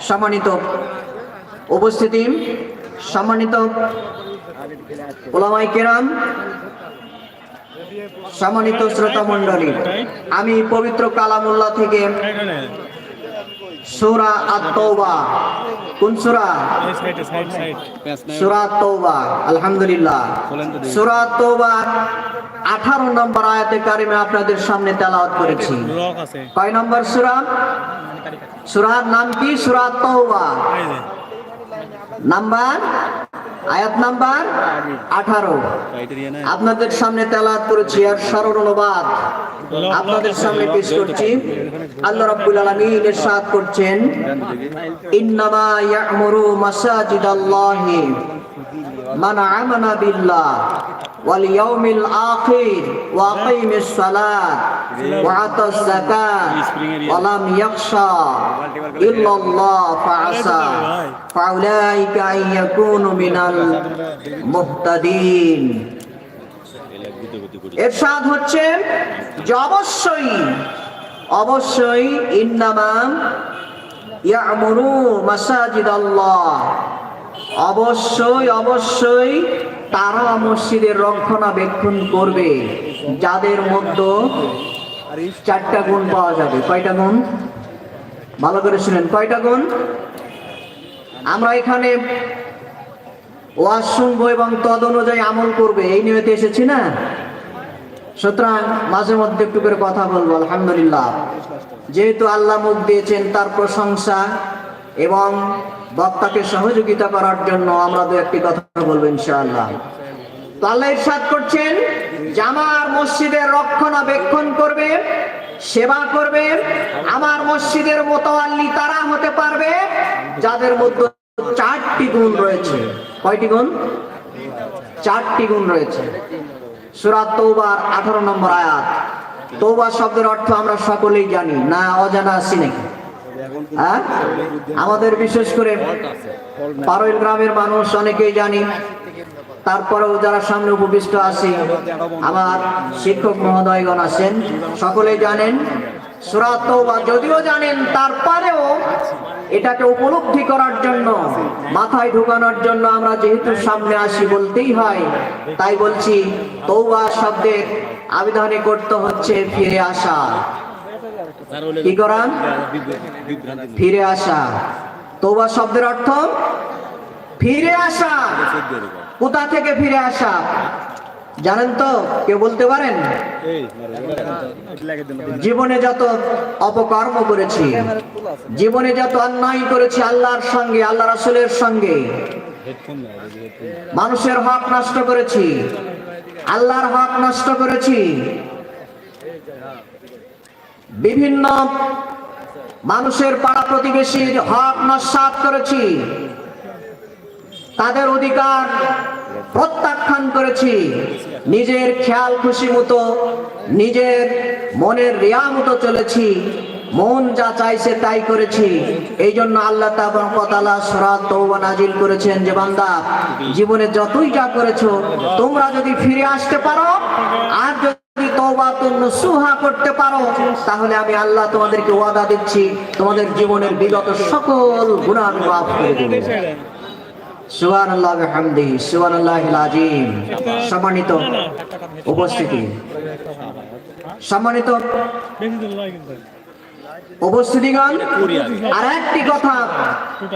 সম্মানিত উপস্থিতি সম্মানিত ওলামাই কেরাম সম্মানিত শ্রোতা মণ্ডলী আমি পবিত্র কালামুল্লাহ থেকে সুরা আত-তওবা। কোন সুরা? সুরা তৌবা আলহামদুলিল্লাহ। সুরা তৌবার আঠারো নম্বর আয়াতে কারিমে আপনাদের সামনে তেলাওয়াত করেছি। কয় নম্বর সুরা? সুরার নাম কি? সুরা তৌবা নাম্বার? আয়াত নাম্বার আঠারো। আপনাদের সামনে তেলাত করেছি আর সরল অনুবাদ আপনাদের সামনে পেশ করছি। আল্লাহ রাব্বুল আলামিন ইরশাদ করছেন, ইন্নামা ইয়া'মুরু মাসাজিদাল্লাহি। মান আমানা বিল্লাহ ওয়া আকাইমিস সালাত ওয়া আতাস যাকাত ওয়া লাম ইয়াখশা ইল্লাল্লাহ ফাআসা ফাউলাইকা আন ইয়াকুনু মিনাল মুহতাদিন। এরশাদ হচ্ছে, যে অবশ্যই অবশ্যই ইন্নামাম ইয়ামুরু মাসাজিদ আল্লাহ অবশ্যই অবশ্যই তারা মসজিদের রক্ষণাবেক্ষণ করবে। যাদের মধ্যে চারটা গুণ পাওয়া যাবে। কয়টা গুণ? ভালো করে শুনেন। কয়টা গুণ? আমরা এখানে ওয়াজ শুনব এবং তদ অনুযায়ী আমল করবে। এই নিয়তে এসেছি না? সুতরাং মাঝে মধ্যে একটু করে কথা বলব, আলহামদুলিল্লাহ। যেহেতু আল্লাহ মুখ দিয়েছেন, তার প্রশংসা এবং বক্তাকে সহযোগিতা করার জন্য আমরা দু একটি কথা বলব ইনশাআল্লাহ। তো আল্লাহ ইরশাদ করছেন যে আমার মসজিদের রক্ষণাবেক্ষণ করবে, সেবা করবে, আমার মসজিদের মোতাল্লি তারা হতে পারবে, যাদের মধ্যে চারটি গুণ রয়েছে। কয়টি গুণ? চারটি গুণ রয়েছে। সুরাত তৌবার আঠারো নম্বর আয়াত। তৌবা শব্দের অর্থ আমরা সকলেই জানি, না অজানা আছি নাকি? আমাদের বিশেষ করে পারৈল গ্রামের মানুষ অনেকেই জানি। তারপরেও যারা সামনে উপবিষ্ট আছি, আমার শিক্ষক মহোদয়গণ আছেন, সকলেই জানেন যদিও জানেন, তারপরেও এটাকে উপলব্ধি করার জন্য, মাথায় ঢুকানোর জন্য আমরা যেহেতু সামনে আসি বলতেই হয়, তাই বলছি তৌবা শব্দের আবিধানিক করতে হচ্ছে ফিরে আসা। কি ফিরে আসা। তৌবা শব্দের অর্থ, ফিরে আসা। কোথা থেকে ফিরে আসা? জানেন তো কে বলতে পারেন? জীবনে যত অপকর্ম করেছি, জীবনে যত অন্যায় করেছি আল্লাহর সঙ্গে, আল্লাহ রাসূলের সঙ্গে, মানুষের হক নষ্ট করেছি, আল্লাহর হক নষ্ট করেছি বিভিন্ন মানুষের পাড়া প্রতিবেশীর হক নস্বাত করেছি। তাদের অধিকার প্রত্যাখ্যান করেছি। নিজের খেয়াল খুশি মতো, নিজের মনের রিয়া মতো চলেছি। মন যা চাইছে তাই করেছি। এই জন্য আল্লাহ নাজিল করেছেন যে বান্দা, জীবনে যতই যা করেছ, তোমরা যদি ফিরে আসতে পারো, আর সুহা করতে পারো, তাহলে আমি আল্লাহ তোমাদেরকে ওয়াদা দিচ্ছি, তোমাদের জীবনের বিগত সকল আমি মাফ সম্মানিত উপস্থিতি। সম্মানিত বেশি দিন নয় কিন্তু উপস্থিতিগণ আর একটি কথা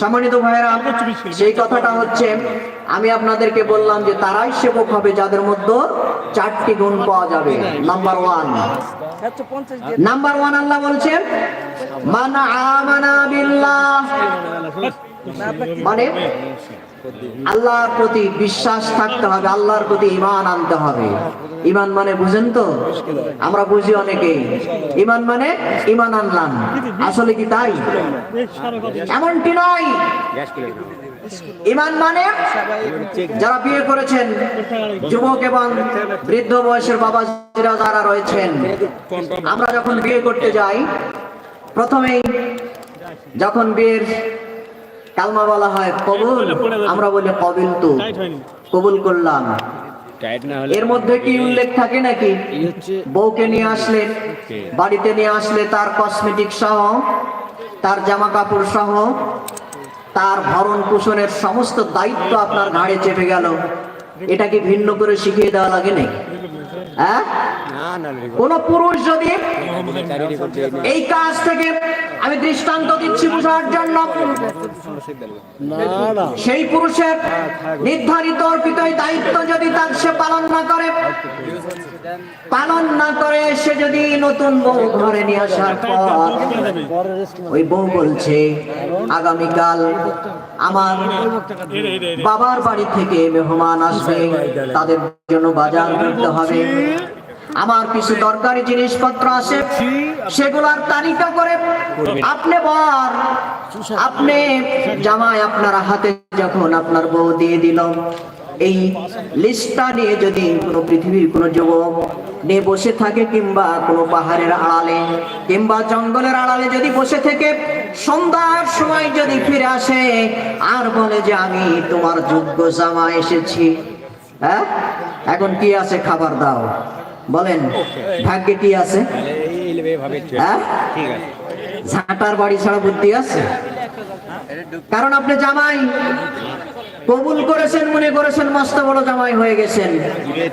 সম্মানিত সেই কথাটা হচ্ছে আমি আপনাদেরকে বললাম যে তারাই সেবক হবে যাদের মধ্যে চারটি গুণ পাওয়া যাবে। Number one number one Allah বলছেন মান আমানা বিল্লাহ। মানে আল্লাহর প্রতি বিশ্বাস থাকতে হবে, আল্লাহর প্রতি ইমান আনতে হবে। ইমান মানে বুঝেন তো? আমরা বুঝি অনেকেই। ইমান মানে ইমান আনলাম। আসলে কি তাই? এমনটি নয়। ইমান মানে যারা বিয়ে করেছেন, যুবক এবং বৃদ্ধ বয়সের বাবাজিরা যারা রয়েছেন, আমরা যখন বিয়ে করতে যাই, প্রথমেই যখন বিয়ের কালমা বলা হয় কবুল আমরা বলি কবিল তো কবুল করলাম এর মধ্যে কি উল্লেখ থাকে নাকি বউকে নিয়ে আসলে বাড়িতে নিয়ে আসলে তার কসমেটিক সহ তার জামা কাপড় সহ তার ভরণ পোষণের সমস্ত দায়িত্ব আপনার ঘাড়ে চেপে গেল এটা কি ভিন্ন করে শিখিয়ে দেওয়া লাগে নাকি হ্যাঁ কোন পুরুষ যদি এই কাজ থেকে আমি দৃষ্টান্ত দিচ্ছি বোঝার জন্য। সেই পুরুষের নির্ধারিত অর্পিত দায়িত্ব যদি তার সে পালন না করে, পালন না করে, সে যদি নতুন বউ ঘরে নিয়ে আসার পর ওই বউ বলছে, আগামীকাল আমার বাবার বাড়ি থেকে মেহমান আসবে, তাদের জন্য বাজার করতে হবে। আমার কিছু দরকারি জিনিসপত্র আছে সেগুলার তালিকা করে আপনি বর আপনি জামাই আপনার হাতে যখন আপনার বউ দিয়ে দিল এই লিস্টটা নিয়ে যদি কোনো পৃথিবীর কোনো যুবক নিয়ে বসে থাকে কিংবা কোনো পাহাড়ের আড়ালে কিংবা জঙ্গলের আড়ালে যদি বসে থেকে সন্ধ্যার সময় যদি ফিরে আসে আর বলে যে আমি তোমার যোগ্য জামা এসেছি হ্যাঁ? এখন কি আছে খাবার দাও। বলেন ভাগ্যে কি আছে? হ্যাঁ? ঝাঁটার বাড়ি ছাড়া বুদ্ধি আছে? কারণ আপনি জামাই। কবুল করেছেন মনে করেছেন মস্ত বড় জামাই হয়ে গেছেন।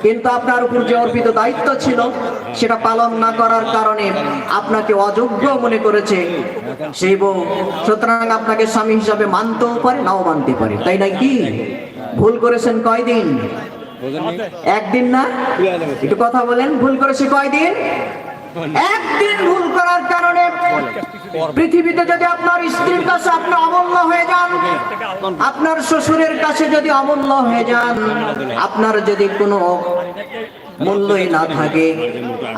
কিন্তু আপনার উপর যে অর্পিত দায়িত্ব ছিল সেটা পালন না করার কারণে আপনাকে অযোগ্য মনে করেছে সেই বউ। সুতরাং আপনাকে স্বামী হিসাবে মানতেও পারে নাও মানতে পারে। তাই না কি ভুল করেছেন কয়দিন? একদিন না? একটু কথা বলেন ভুল করে করেছে কয়দিন? একদিন ভুল করার কারণে পৃথিবীতে যদি আপনার স্ত্রীর কাছে আপনি অমূল্য হয়ে যান আপনার শ্বশুরের কাছে যদি অমূল্য হয়ে যান আপনার যদি কোনো মূল্যই না থাকে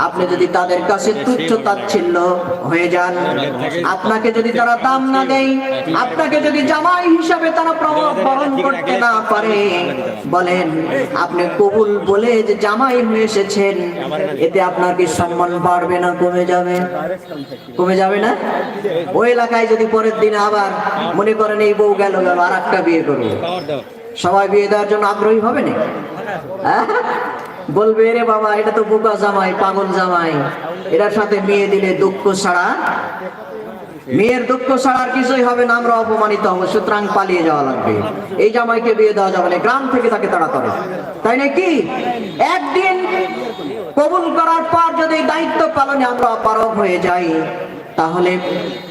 আপনি যদি তাদের কাছে তুচ্ছ তাচ্ছিল্য হয়ে যান আপনাকে যদি তারা দাম না দেয় আপনাকে যদি জামাই হিসাবে তারা প্রভাব বরণ করতে না পারে বলেন, আপনি কবুল বলে যে জামাই হয়ে এসেছেন, এতে আপনার কি সম্মান বাড়বে না, কমে যাবে? কমে যাবে না? ওই এলাকায় যদি পরের দিন আবার মনে করেন এই বউ গেল গেল আর একটা বিয়ে করব। সবাই বিয়ে দেওয়ার জন্য আগ্রহী হবে না হ্যাঁ? বলবে রে বাবা, এটা তো বোকা জামাই, পাগল জামাই। এটার সাথে মেয়ে দিলে দুঃখ ছাড়া মেয়ের দুঃখ ছাড়া আর কিছুই হবে না, আমরা অপমানিত হব, সুতরাং পালিয়ে যাওয়া লাগবে। এই জামাইকে বিয়ে দেওয়া যাবে না, গ্রাম থেকে তাকে তাড়া করে। তাই নাকি? একদিন কবুল করার পর যদি দায়িত্ব পালনে আমরা অপারগ হয়ে যাই তাহলে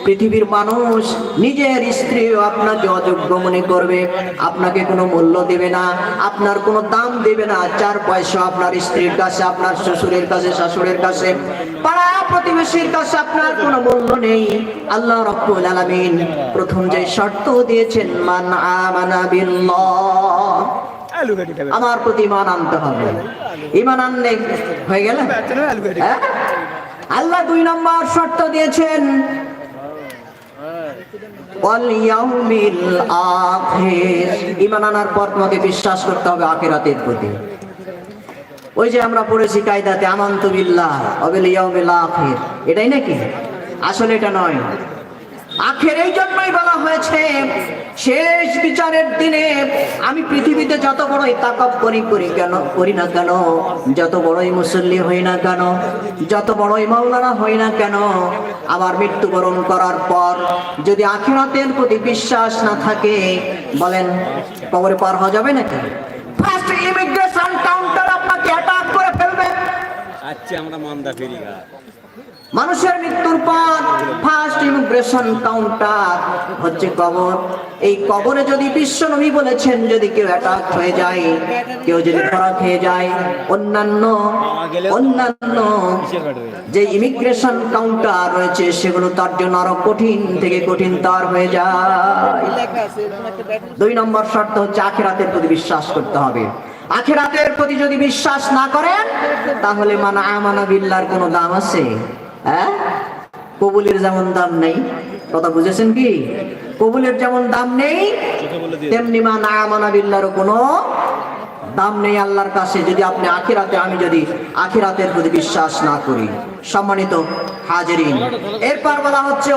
পৃথিবীর মানুষ নিজের স্ত্রী আপনাকে অযোগ্য মনে করবে আপনাকে কোনো মূল্য দেবে না আপনার কোনো দাম দেবে না চার পয়সা আপনার স্ত্রীর কাছে আপনার শ্বশুরের কাছে শাশুড়ের কাছে পাড়া প্রতিবেশীর কাছে আপনার কোনো মূল্য নেই। আল্লাহ রব্বুল আলামিন প্রথম যে শর্ত দিয়েছেন মান আমানা বিল্লাহ আমার প্রতি ইমান আনতে হবে। ইমান আনলে হয়ে গেল? আল্লাহ দুই নম্বর শর্ত দিয়েছেন ইমান আনার পর বিশ্বাস করতে হবে আখেরাতের প্রতি। ওই যে আমরা পড়েছি কায়দাতে, আমান্ত বিল্লাহ অবিল ইয়াউমিল আখির। এটাই নাকি? আসলে এটা নয়। আখের এই জন্যই বলা হয়েছে, শেষ বিচারের দিনে আমি পৃথিবীতে যত বড়ই তাকব করি করি কেন, করি না কেন, যত বড়ই মুসল্লি হই না কেন, যত বড়ই মাওলানা হই না কেন আমার মৃত্যুবরণ করার পর যদি আখিরাতের প্রতি বিশ্বাস না থাকে, বলেন, কবরে পার হওয়া যাবে নাকি? ফার্স্ট ইমিগ্রেশন কাউন্টার আপনাকে অ্যাটাক করে ফেলবে। আচ্ছা আমরা মান্দা ফেরি গা মানুষের মৃত্যুর পর ফার্স্ট ইমিগ্রেশন কাউন্টার হচ্ছে কবর। এই কবরে যদি বিশ্ব নবী বলেছেন যদি কেউ অ্যাটাক হয়ে যায়, কেউ যদি ধরা খেয়ে যায়, অন্যান্য অন্যান্য যে ইমিগ্রেশন কাউন্টার রয়েছে, সেগুলো তার জন্য আরও কঠিন থেকে কঠিন তার হয়ে যায়। দুই নম্বর শর্ত হচ্ছে আখেরাতের প্রতি বিশ্বাস করতে হবে। আখেরাতের প্রতি যদি বিশ্বাস না করেন, তাহলে মানা আমানা বিল্লার কোনো দাম আছে? হ্যাঁ? কবুলের যেমন দাম নেই, কথা বুঝেছেন কি? কবুলের যেমন দাম নেই, তেমনি মা মানা আমানা বিল্লারও কোনো দাম নেই আল্লাহর কাছে। যদি আপনি আখিরাতে, আমি যদি আখিরাতের প্রতি বিশ্বাস না করি। সম্মানিত হাজিরিন, এরপর বলা হচ্ছে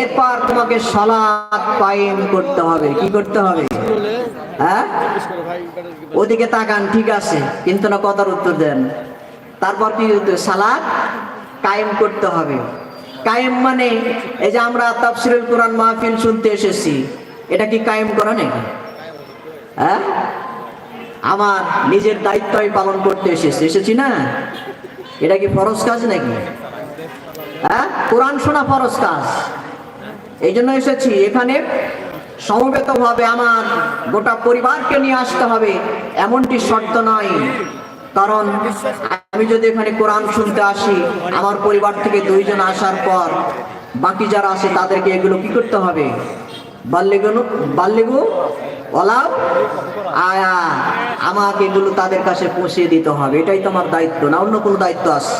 এরপর তোমাকে সালাত কায়েম করতে হবে। কি করতে হবে? হ্যাঁ? ওদিকে তাকান, ঠিক আছে, কিন্তু না কথার উত্তর দেন। তারপর কি? সালাত কায়েম করতে হবে। কায়েম মানে এই যে আমরা তাফসিরুল কোরআন মাহফিল শুনতে এসেছি, এটা কি কায়েম করা নাকি? হ্যাঁ? আমার নিজের দায়িত্ব আমি পালন করতে এসেছি এসেছি না? এটা কি ফরজ কাজ নাকি? হ্যাঁ? কোরআন শোনা ফরজ কাজ। এই জন্য এসেছি, এখানে সমবেত ভাবে আমার গোটা পরিবারকে নিয়ে আসতে হবে, এমনটি শর্ত নয়। কারণ আমি যদি এখানে কোরআন শুনতে আসি, আমার পরিবার থেকে দুইজন আসার পর বাকি যারা আছে তাদেরকে এগুলো কি করতে হবে? আমাকে এগুলো তাদের কাছে পৌঁছে দিতে হবে। এটাই তো আমার দায়িত্ব, না অন্য কোনো দায়িত্ব আছে?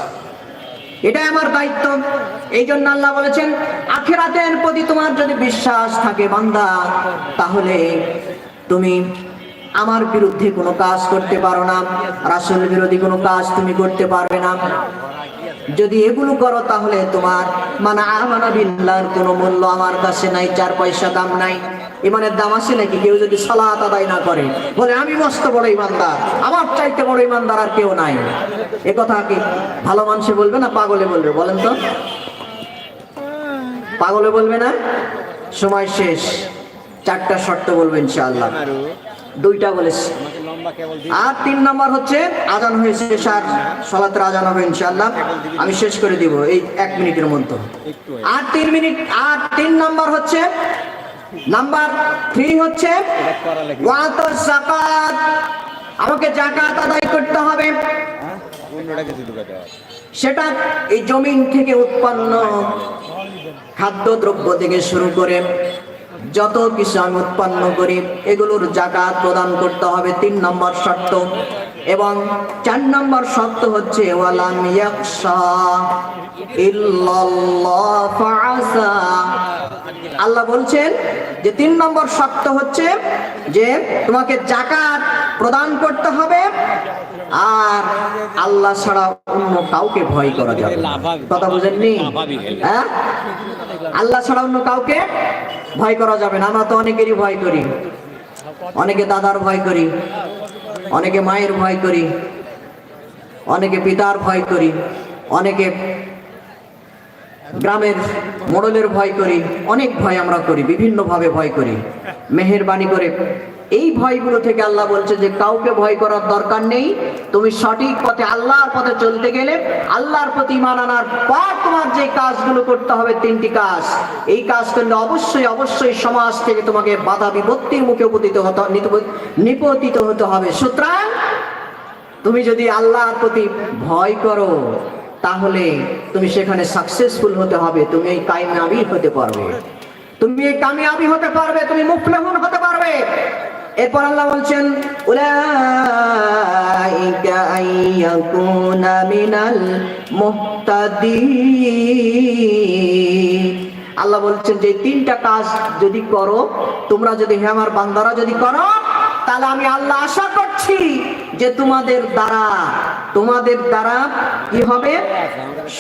এটাই আমার দায়িত্ব। এই জন্য আল্লাহ বলেছেন, আখেরাতের প্রতি তোমার যদি বিশ্বাস থাকে বান্দা, তাহলে তুমি আমার বিরুদ্ধে কোনো কাজ করতে পারো না, রাসূল বিরোধী কোনো কাজ তুমি করতে পারবে না। যদি এগুলো করো, তাহলে তোমার মানে আমানা বিল্লাহর কোনো মূল্য আমার কাছে নাই, চার পয়সা দাম নাই। ইমানের দাম আছে নাকি? কেউ যদি সালাত আদায় না করে, বলে, আমি মস্ত বড় ইমানদার, আমার চাইতে বড় ইমানদার আর কেউ নাই। এ কথা কি ভালো মানুষে বলবে না পাগলে বলবে? বলেন তো। পাগলে বলবে না? সময় শেষ। চারটা শর্ত বলবে ইনশাআল্লাহ। দুইটা বলেছি আর তিন নম্বর হচ্ছে, আজান হয়েছে আর সলাতের আজান হবে ইনশাআল্লাহ। আমি শেষ করে দিব, এই এক মিনিটের মধ্যে। আর তিন মিনিট, আর তিন নম্বর হচ্ছে নাম্বার থ্রি হচ্ছে আমাকে জাকাত আদায় করতে হবে। সেটা এই জমিন থেকে উৎপন্ন খাদ্য দ্রব্য থেকে শুরু করে যত কিছু আমি উৎপন্ন করি, এগুলোর জাকাত প্রদান করতে হবে। তিন নম্বর শর্ত এবং চার নম্বর শর্ত হচ্ছে ইল্লাল্লাহ আল্লাহ বলছেন যে তিন নম্বর শর্ত হচ্ছে যে তোমাকে জাকাত প্রদান করতে হবে আর আল্লাহ ছাড়া অন্য কাউকে ভয় করা যাবে কথা বুঝেননি? হ্যাঁ? আল্লাহ ছাড়া অন্য কাউকে ভয় করা যাবে না। আমরা তো অনেকেরই ভয় করি। অনেকে দাদার ভয় করি। অনেকে মায়ের ভয় করি। অনেকে পিতার ভয় করি। অনেকে গ্রামের মোড়লের ভয় করি, অনেক ভয় আমরা করি বিভিন্ন ভাবে ভয় করি। মেহেরবানি করে, এই ভয়গুলো থেকে আল্লাহ বলছে যে, কাউকে ভয় করার দরকার নেই, তুমি সঠিক পথে আল্লাহর পথে চলতে গেলে আল্লাহর প্রতি ইমান আনার পর তোমার যে কাজগুলো করতে হবে তিনটি কাজ। এই কাজ করলে অবশ্যই অবশ্যই সমাজ থেকে তোমাকে বাধা বিপত্তির মুখে উপতিত হতে নিপতিত হতে হবে। সুতরাং, তুমি যদি আল্লাহর প্রতি ভয় করো তাহলে তুমি সেখানে সাকসেসফুল হতে হবে, তুমি এই কামিয়াবি হতে পারবে। তুমি এই কামিয়াবি হতে পারবে, তুমি মুফলেহুন হতে পারবে। এরপর আল্লাহ বলছেন, উলাইকা মিনাল আল্লাহ বলছেন, যে তিনটা কাজ যদি করো, তোমরা যদি হে আমার বান্দারা যদি করো, তাহলে আমি আল্লাহ আশা করছি যে তোমাদের দ্বারা তোমাদের দ্বারা কি হবে?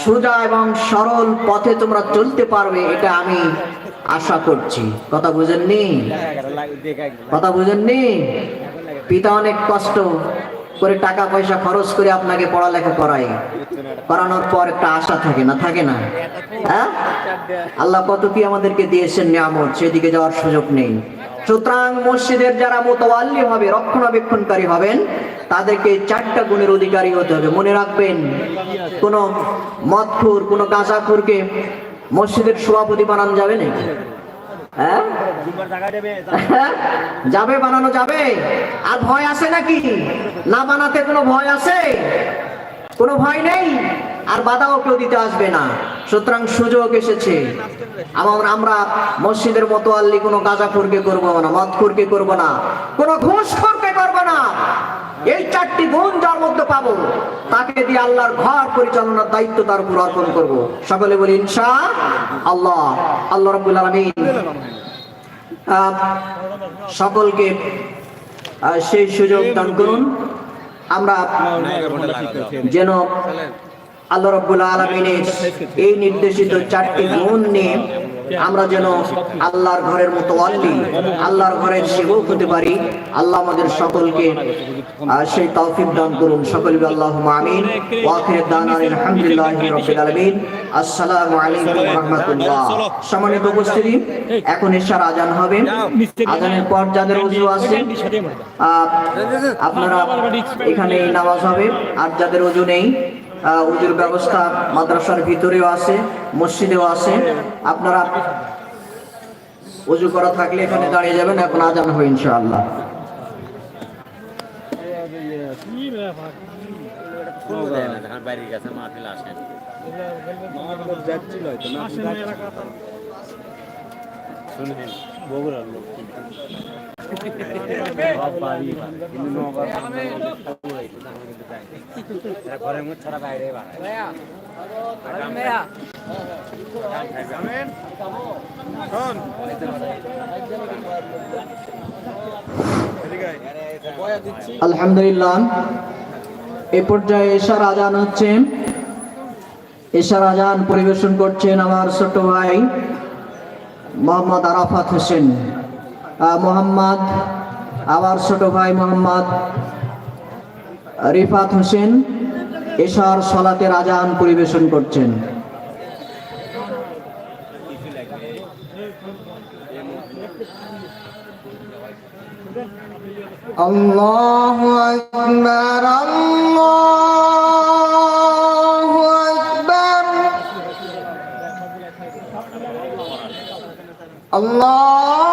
সোজা এবং সরল পথে তোমরা চলতে পারবে, এটা আমি আশা করছি। কথা বুঝেননি? কথা বুঝেননি? পিতা অনেক কষ্ট করে টাকা পয়সা খরচ করে আপনাকে পড়ালেখা করায়। করানোর পর একটা আশা থাকে না থাকে না? হ্যাঁ? আল্লাহ কত কি আমাদেরকে দিয়েছেন নিয়ামত, সেদিকে যাওয়ার সুযোগ নেই। সুতরাং মসজিদের যারা মোতওয়াল্লি হবে, রক্ষণাবেক্ষণকারী হবেন তাদেরকে চারটা গুণের অধিকারী হতে হবে। মনে রাখবেন, কোন মদখুর, কোন গাঁজাখুরকে মসজিদের সভাপতি বানানো যাবে নাকি? হ্যাঁ? হ্যাঁ? যাবে, বানানো যাবে? আর ভয় আছে নাকি? না বানাতে কোনো ভয় আছে? কোনো ভয় নেই? আর বাধাও কেউ দিতে আসবে না। সুতরাং সুযোগ এসেছে। আমার আমরা মসজিদের মতো আল্লি কোনো গাঁজাখুরকে করব না, মদখুরকে করব না, কোনো ঘুষখোরকে করব না। এই চারটি গুণ যার মধ্যে পাবো, তাকে দিয়ে আল্লাহর ঘর পরিচালনার দায়িত্ব তার উপর অর্পণ করব। সকলে বলি, ইনশা আল্লাহ। আল্লাহ রব্বুল আলমিন সকলকে সেই সুযোগ দান করুন। আমরা যেন আল্লাহ রব্বুল আলমিনের এই নির্দেশিত চারটি গুণ নিয়ে আমরা যেন আল্লাহর ঘরের মতো অল্লি আল্লাহর ঘরের সেবক হতে পারি। আল্লাহ আমাদের সকলকে সেই তৌফিক দান করুন। সকল আল্লাহ আমিন। ওয়াখির দান আলহামদুলিল্লাহি রাব্বিল আলামিন। আসসালামু আলাইকুম রাহমাতুল্লাহ। সম্মানিত উপস্থিতি, এখন এশার আজান হবে। আজানের পর যাদের ওযু আছে আপনারা এখানে নামাজ হবে। আর যাদের ওযু নেই ওযুর ব্যবস্থা মাদ্রাসার ভিতরেও আছে, মসজিদেও আছে। আপনারা উজু করা থাকলে এখানে দাঁড়িয়ে যাবেন, এখন আজান হবে ইনশাআল্লাহ। বগুড়ার লোক ঘরের মধ্যে ছাড়া বাইরে আলহামদুলিল্লাহ। এ পর্যায়ে এশার আজান হচ্ছে। এশার আজান পরিবেশন করছেন আমার ছোট ভাই মোহাম্মদ আরাফাত হোসেন। মোহাম্মদ, আমার ছোট ভাই মোহাম্মদ রিফাত হোসেন এশার সলাতের আজান পরিবেশন করছেন الله أكبر الله أكبر الله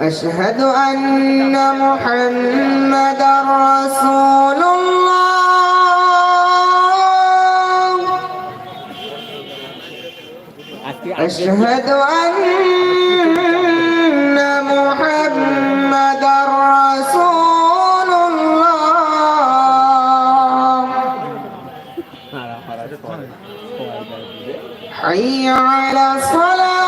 أشهد أن محمد رسول الله. أشهد أن رسول الله. حي على الصلاة.